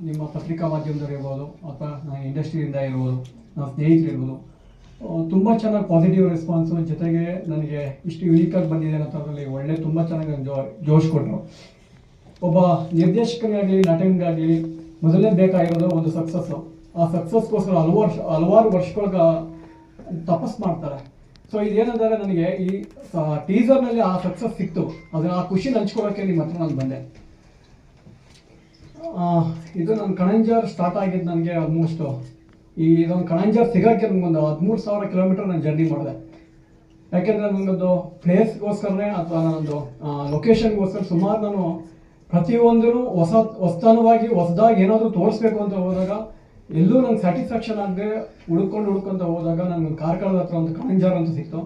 ನಿಮ್ಮ ಪತ್ರಿಕಾ ಮಾಧ್ಯಮದವ್ರು ಇರ್ಬೋದು ಅಥವಾ ಇಂಡಸ್ಟ್ರಿಯಿಂದ ಇರ್ಬೋದು ನನ್ನ ಸ್ನೇಹಿತರು ಇರ್ಬೋದು ತುಂಬ ಚೆನ್ನಾಗಿ ಪಾಸಿಟಿವ್ ರೆಸ್ಪಾನ್ಸು ಜೊತೆಗೆ ನನಗೆ ಇಷ್ಟು ಯುನೀಕಾಗಿ ಬಂದಿದೆ ಅನ್ನೋದ್ರಲ್ಲಿ ಒಳ್ಳೆ ತುಂಬ ಚೆನ್ನಾಗಿ ನನಗೆ ಜೋ, ಜೋಶ್ ಕೊಟ್ಟರು ಒಬ್ಬ ನಿರ್ದೇಶಕರಿಗಾಗಲಿ ನಟನಿಗಾಗಲಿ ಮೊದಲೇ ಬೇಕಾಗಿರೋದು ಒಂದು ಸಕ್ಸಸ್ಸು ಆ ಸಕ್ಸಸ್ಗೋಸ್ಕರ ಹಲವು ವರ್ಷ, ಹಲವಾರು ವರ್ಷಗಳ ತಪಸ್ ಮಾಡ್ತಾರೆ. ಸೊ ಇದೇನಂದರೆ ನನಗೆ ಈ ಟೀಸರ್ನಲ್ಲಿ ಆ ಸಕ್ಸಸ್ ಸಿಕ್ತು. ಅದನ್ನ ಆ ಖುಷಿ ಹಂಚ್ಕೊಳ್ಳೋಕ್ಕೆ ನಿಮ್ಮ ಹತ್ರ ನಾನು ಬಂದೆ. ಇದು ನನ್ನ ಕಣಂಜರ್ ಸ್ಟಾರ್ಟ್ ಆಗಿದ್ದು ನನಗೆ ಆಲ್ಮೋಸ್ಟು ಈ ಇದೊಂದು ಕಣಂಜರ್ ಸಿಗೋಕ್ಕೆ ನನಗೊಂದು ಹದಿಮೂರು ಸಾವಿರ ಕಿಲೋಮೀಟರ್ ನಾನು ಜರ್ನಿ ಮಾಡಿದೆ. ಯಾಕೆಂದರೆ ನನಗೊಂದು ಪ್ಲೇಸ್ಗೋಸ್ಕರನೇ ಅಥವಾ ನಾನೊಂದು ಲೊಕೇಶನ್ಗೋಸ್ಕರ ಸುಮಾರು ನಾನು ಪ್ರತಿಯೊಂದೂ ಹೊಸ, ಹೊಸತನವಾಗಿ ಹೊಸದಾಗಿ ಏನಾದರೂ ತೋರಿಸ್ಬೇಕು ಅಂತ ಹೋದಾಗ, ಎಲ್ಲೂ ನಂಗೆ ಸ್ಯಾಟಿಸ್ಫ್ಯಾಕ್ಷನ್ ಆಗದೆ ಹುಡ್ಕೊಂಡು ಹುಡ್ಕೊಂತ ಹೋದಾಗ ನನಗೆ ಕಾರ್ಕಳದ ಹತ್ರ ಒಂದು ಕಣಂಜಾರ್ ಅಂತ ಸಿಕ್ತು.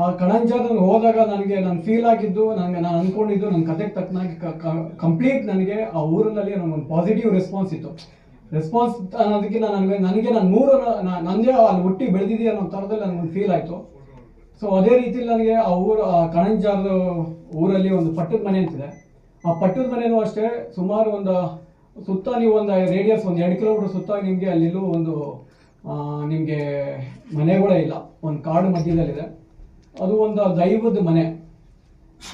ಆ ಕಣಂಜ ನನಗೆ ಹೋದಾಗ ನನಗೆ ನಾನು ಫೀಲ್ ಆಗಿದ್ದು, ನನಗೆ ನಾನು ಅಂದ್ಕೊಂಡಿದ್ದು ನನ್ನ ಕತೆಗೆ ತಕ್ಕನಾಗಿ ಕಂಪ್ಲೀಟ್ ನನಗೆ ಆ ಊರಿನಲ್ಲಿ ನನಗೊಂದು ಪಾಸಿಟಿವ್ ರೆಸ್ಪಾನ್ಸ್ ಇತ್ತು. ರೆಸ್ಪಾನ್ಸ್ ಅನ್ನೋದಕ್ಕಿಂತ ನನಗೆ ನನಗೆ ನಾನು ನೂರು ನಂದೇ ಅಲ್ಲಿ ಹುಟ್ಟಿ ಬೆಳೆದಿದ್ದೀಯ ಅನ್ನೋ ಥರದಲ್ಲಿ ನನಗೊಂದು ಫೀಲ್ ಆಯಿತು. ಸೊ ಅದೇ ರೀತಿಯಲ್ಲಿ ನನಗೆ ಆ ಊರು, ಆ ಕಣಂಜಾದ ಊರಲ್ಲಿ ಒಂದು ಪಟ್ಟದ ಮನೆ ಅಂತಿದೆ. ಆ ಪಟ್ಟದ ಮನೆಯೂ ಅಷ್ಟೇ ಸುಮಾರು ಒಂದು, ಸುತ್ತ ನೀವು ಒಂದು ರೇಡಿಯಸ್ ಒಂದು ಎರಡು ಕಿಲೋಮೀಟರ್ ಸುತ್ತ ನಿಮಗೆ ಅಲ್ಲಿಲ್ಲೂ ಒಂದು ನಿಮಗೆ ಮನೆಗಳೇ ಇಲ್ಲ. ಒಂದು ಕಾಡು ಮಧ್ಯದಲ್ಲಿದೆ. ಅದು ಒಂದು ದೈವದ ಮನೆ.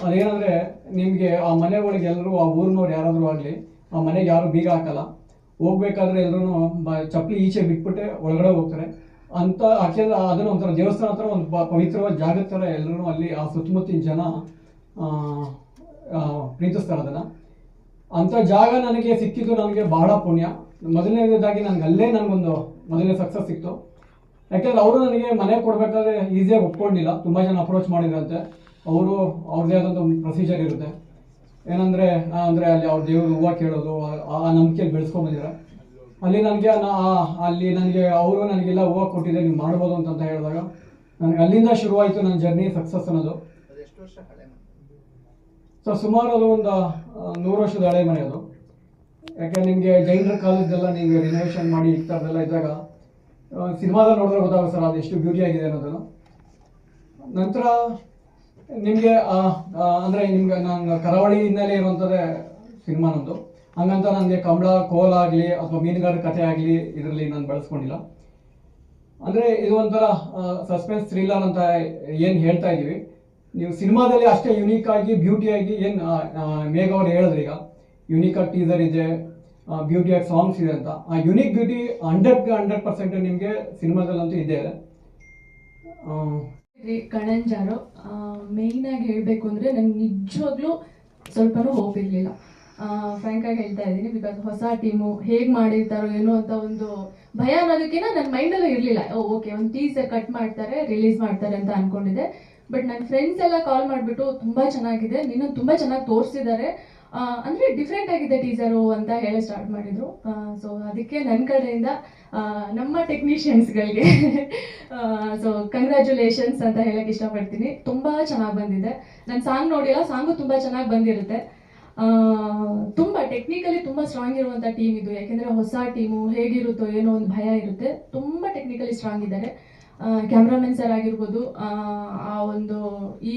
ಅದೇನಂದರೆ ನಿಮಗೆ ಆ ಮನೆ ಒಳಗೆ ಎಲ್ಲರೂ, ಆ ಊರಿನವ್ರು ಯಾರಾದರೂ ಆಗಲಿ, ಆ ಮನೆಗೆ ಯಾರು ಬೀಗ ಹಾಕಲ್ಲ. ಹೋಗ್ಬೇಕಾದ್ರೆ ಎಲ್ಲರೂ ಚಪ್ಪಲಿ ಈಚೆ ಬಿಟ್ಬಿಟ್ಟೆ ಒಳಗಡೆ ಹೋಗ್ತಾರೆ. ಅಂತ ಆಕ್ಚುಲಿ ಅದನ್ನ ಒಂಥರ ದೇವಸ್ಥಾನ ಹತ್ರ ಒಂದು ಪವಿತ್ರವಾದ ಜಾಗ ಥರ ಎಲ್ಲರೂ ಅಲ್ಲಿ ಆ ಸುತ್ತಮುತ್ತಿನ ಜನ ಪ್ರೀತಿಸ್ತಾರೆ ಅದನ್ನು. ಅಂಥ ಜಾಗ ನನಗೆ ಸಿಕ್ಕಿದ್ದು ನನಗೆ ಬಹಳ ಪುಣ್ಯ. ಮೊದಲನೇದಾಗಿ ನನಗೆ ಅಲ್ಲೇ ನನಗೊಂದು, ಮೊದಲನೇ ಸಕ್ಸಸ್ ಸಿಕ್ತು. ಯಾಕೆಂದ್ರೆ ಅವರು ನನಗೆ ಮನೆ ಕೊಡಬೇಕಾದ್ರೆ ಈಸಿಯಾಗಿ ಒಪ್ಕೊಂಡಿಲ್ಲ. ತುಂಬ ಜನ ಅಪ್ರೋಚ್ ಮಾಡಿದ್ರಂತೆ. ಅವರು ಅವ್ರದ್ದೇ ಆದಂಥ ಒಂದು ಪ್ರೊಸೀಜರ್ ಇರುತ್ತೆ. ಏನಂದರೆ ಅಂದರೆ ಅಲ್ಲಿ ಅವ್ರ ದೇವ್ರ ಹೂವ ಕೇಳೋದು, ಆ- ನಂಬಿಕೆಯಲ್ಲಿ ಬೆಳೆಸ್ಕೊಂಬಂದಿದ್ದಾರೆ ಅಲ್ಲಿ ನನಗೆ ಅಲ್ಲಿ ನನಗೆ, ಅವರು ನನಗೆಲ್ಲ ಹೂವ ಕೊಟ್ಟಿದೆ ನೀವು ಮಾಡ್ಬೋದು ಅಂತ ಹೇಳಿದಾಗ, ನನಗೆ ಅಲ್ಲಿಂದ ಶುರುವಾಯಿತು ನನ್ನ ಜರ್ನಿ ಸಕ್ಸಸ್ ಅನ್ನೋದು. ಸೊ ಸುಮಾರು ಅದು ಒಂದು ನೂರು ವರ್ಷದ ಹಳೆ ಮನೆ ಅದು. ಯಾಕೆ ನಿಮಗೆ ಜೈನರ ಕಾಲದ್ದೆಲ್ಲ ನೀವು ರಿನೋವೇಷನ್ ಮಾಡಿ ಥರದ್ದೆಲ್ಲ ಇದ್ದಾಗ ಸಿನಿಮಾದಲ್ಲಿ ನೋಡಿದ್ರೆ ಗೊತ್ತಾಗುತ್ತೆ ಸರ್ ಅದು ಎಷ್ಟು ಬ್ಯೂಟಿ ಆಗಿದೆ ಅನ್ನೋದನ್ನು. ನಂತರ ನಿಮಗೆ ಅಂದರೆ ನಿಮ್ಗೆ ನಾನು ಕರಾವಳಿ ಹಿನ್ನೆಲೆ ಇರುವಂಥದ್ದೇ ಸಿನಿಮಾ ನಂದು ಹಂಗಂತ ನನಗೆ ಕಂಬಳ ಕೋಲ ಆಗಲಿ ಅಥವಾ ಮೀನುಗಾರ ಕಥೆ ಆಗಲಿ ಇದರಲ್ಲಿ ನಾನು ಬಳಸ್ಕೊಂಡಿಲ್ಲ. ಅಂದರೆ ಇದು ಒಂಥರ ಸಸ್ಪೆನ್ಸ್ ಥ್ರಿಲ್ಲರ್ ಅಂತ ಏನು ಹೇಳ್ತಾ ಇದ್ದೀವಿ ನೀವು ಸಿನಿಮಾದಲ್ಲಿ ಅಷ್ಟೇ ಯುನೀಕ್ ಆಗಿ ಬ್ಯೂಟಿಯಾಗಿ ಏನು ಮೇಘ ಅವ್ರು ಈಗ ಯುನೀಕ್ ಆಗಿ ಟೀಸರ್ ಇದೆ ಬ್ಯೂಟಿ ಆಗಿ ಸಾಂಗ್ಸ್ ಇದೆ ಅಂತ. ಆ unique beauty hundred hundred percent ನಿಮಗೆ ಸಿನಿಮಾದಲ್ಲಂತೂ ಇದೆ. ಕಣಂಜಾರು ಆಗಿ ಹೇಳಬೇಕು ಅಂದರೆ ನಂಗೆ ನಿಜವಾಗ್ಲೂ ಸ್ವಲ್ಪನೂ ಹೋಪ್ ಇರಲಿಲ್ಲ. ಫ್ರ್ಯಾಂಕ್ ಆಗಿ ಹೇಳ್ತಾ ಇದ್ದೀನಿ ಬಿಕಾಸ್ ಹೊಸ ಟೀಮು ಹೇಗೆ ಮಾಡಿರ್ತಾರೋ ಏನೋ ಅಂತ ಒಂದು ಭಯ ಅನ್ನೋದಕ್ಕಿಂತ ನನ್ನ ಮೈಂಡಲ್ಲೂ ಇರಲಿಲ್ಲ. ಓಕೆ ಒಂದು ಟೀಸರ್ ಕಟ್ ಮಾಡ್ತಾರೆ ರಿಲೀಸ್ ಮಾಡ್ತಾರೆ ಅಂತ ಅನ್ಕೊಂಡಿದ್ದೆ. ಬಟ್ ನನ್ನ ಫ್ರೆಂಡ್ಸ್ ಎಲ್ಲ ಕಾಲ್ ಮಾಡಿಬಿಟ್ಟು, ತುಂಬ ಚೆನ್ನಾಗಿದೆ ನೀನು ತುಂಬ ಚೆನ್ನಾಗಿ ತೋರಿಸಿದ್ದಾರೆ ಅಂದರೆ ಡಿಫ್ರೆಂಟ್ ಆಗಿದೆ ಟೀಸರು ಅಂತ ಹೇಳಿ ಸ್ಟಾರ್ಟ್ ಮಾಡಿದ್ರು. ಸೊ ಅದಕ್ಕೆ ನನ್ನ ಕಡೆಯಿಂದ ನಮ್ಮ ಟೆಕ್ನಿಷಿಯನ್ಸ್ಗಳಿಗೆ ಸೊ ಕಂಗ್ರ್ಯಾಚುಲೇಷನ್ಸ್ ಅಂತ ಹೇಳಕ್ ಇಷ್ಟಪಡ್ತೀನಿ. ತುಂಬ ಚೆನ್ನಾಗಿ ಬಂದಿದೆ. ನನ್ನ ಸಾಂಗ್ ನೋಡಿಲ್ಲ ಸಾಂಗು ತುಂಬ ಚೆನ್ನಾಗಿ ಬಂದಿರುತ್ತೆ. ತುಂಬ ಟೆಕ್ನಿಕಲಿ ತುಂಬ ಸ್ಟ್ರಾಂಗ್ ಇರುವಂಥ ಟೀಮ್ ಇದು. ಯಾಕೆಂದರೆ ಹೊಸ ಟೀಮು ಹೇಗಿರುತ್ತೋ ಏನೋ ಒಂದು ಭಯ ಇರುತ್ತೆ. ತುಂಬ ಟೆಕ್ನಿಕಲಿ ಸ್ಟ್ರಾಂಗ್ ಇದ್ದಾರೆ. ಕ್ಯಾಮ್ರಾಮನ್ ಸರ್ ಆಗಿರ್ಬೋದು ಆ, ಒಂದು ಈ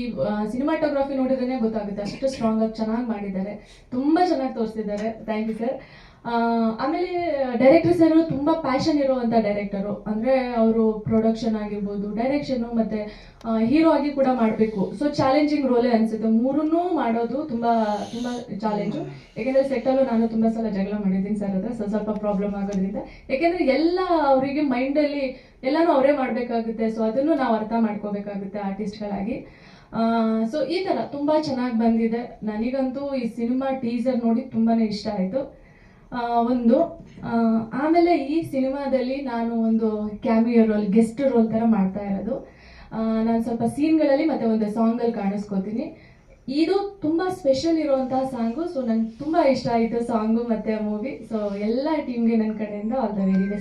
ಸಿನಿಮಾಟೋಗ್ರಫಿ ನೋಡಿದ್ರೆ ಗೊತ್ತಾಗುತ್ತೆ ಅಷ್ಟು ಸ್ಟ್ರಾಂಗ್ ಆಗಿ ಚೆನ್ನಾಗಿ ಮಾಡಿದ್ದಾರೆ. ತುಂಬ ಚೆನ್ನಾಗಿ ತೋರಿಸ್ತಿದ್ದಾರೆ ಥ್ಯಾಂಕ್ ಯು ಸರ್ ಆಮೇಲೆ ಡೈರೆಕ್ಟರ್ ಸರ್ ತುಂಬ ಪ್ಯಾಷನ್ ಇರುವಂತ ಡೈರೆಕ್ಟರು ಅಂದ್ರೆ ಅವರು ಪ್ರೊಡಕ್ಷನ್ ಆಗಿರ್ಬೋದು ಡೈರೆಕ್ಷನ್ ಮತ್ತೆ ಹೀರೋ ಆಗಿ ಕೂಡ ಮಾಡಬೇಕು. ಸೊ ಚಾಲೆಂಜಿಂಗ್ ರೋಲೇ ಅನ್ಸುತ್ತೆ. ಮೂರನ್ನೂ ಮಾಡೋದು ತುಂಬಾ ತುಂಬಾ ಚಾಲೆಂಜು ಯಾಕೆಂದರೆ ಸೆಟ್ಟಲ್ಲೂ ನಾನು ತುಂಬಾ ಸಲ ಜಗಳ ಮಾಡಿದ್ದೀನಿ ಸರ್ ಹತ್ರ. ಸ್ವಲ್ಪ ಸ್ವಲ್ಪ ಪ್ರಾಬ್ಲಮ್ ಆಗೋದ್ರಿಂದ. ಯಾಕೆಂದ್ರೆ ಎಲ್ಲ ಅವರಿಗೆ ಮೈಂಡಲ್ಲಿ ಎಲ್ಲಾನು ಅವರೇ ಮಾಡಬೇಕಾಗುತ್ತೆ. ಸೊ ಅದನ್ನು ನಾವು ಅರ್ಥ ಮಾಡ್ಕೋಬೇಕಾಗುತ್ತೆ ಆರ್ಟಿಸ್ಟ್ಗಳಾಗಿ ಸೊ ಈ ಥರ ತುಂಬ ಚೆನ್ನಾಗಿ ಬಂದಿದೆ. ನನಗಂತೂ ಈ ಸಿನಿಮಾ ಟೀಸರ್ ನೋಡಿ ತುಂಬಾ ಇಷ್ಟ ಆಯಿತು. ಒಂದು ಆಮೇಲೆ ಈ ಸಿನಿಮಾದಲ್ಲಿ ನಾನು ಒಂದು ಕ್ಯಾಮಿಯೋ ರೋಲ್ ಗೆಸ್ಟ್ ರೋಲ್ ಥರ ಮಾಡ್ತಾ ಇರೋದು. ನಾನು ಸ್ವಲ್ಪ ಸೀನ್ಗಳಲ್ಲಿ ಮತ್ತು ಒಂದು ಸಾಂಗಲ್ಲಿ ಕಾಣಿಸ್ಕೋತೀನಿ. ಇದು ತುಂಬ ಸ್ಪೆಷಲ್ ಇರುವಂತಹ ಸಾಂಗು ಸೊ ನಂಗೆ ತುಂಬ ಇಷ್ಟ ಆಯಿತು ಸಾಂಗು ಮತ್ತು ಮೂವಿ ಸೊ ಎಲ್ಲ ಟೀಮ್ಗೆ ನನ್ನ ಕಡೆಯಿಂದ ಆಲ್ ದ ವೆರಿ ಬೆಸ್ಟ್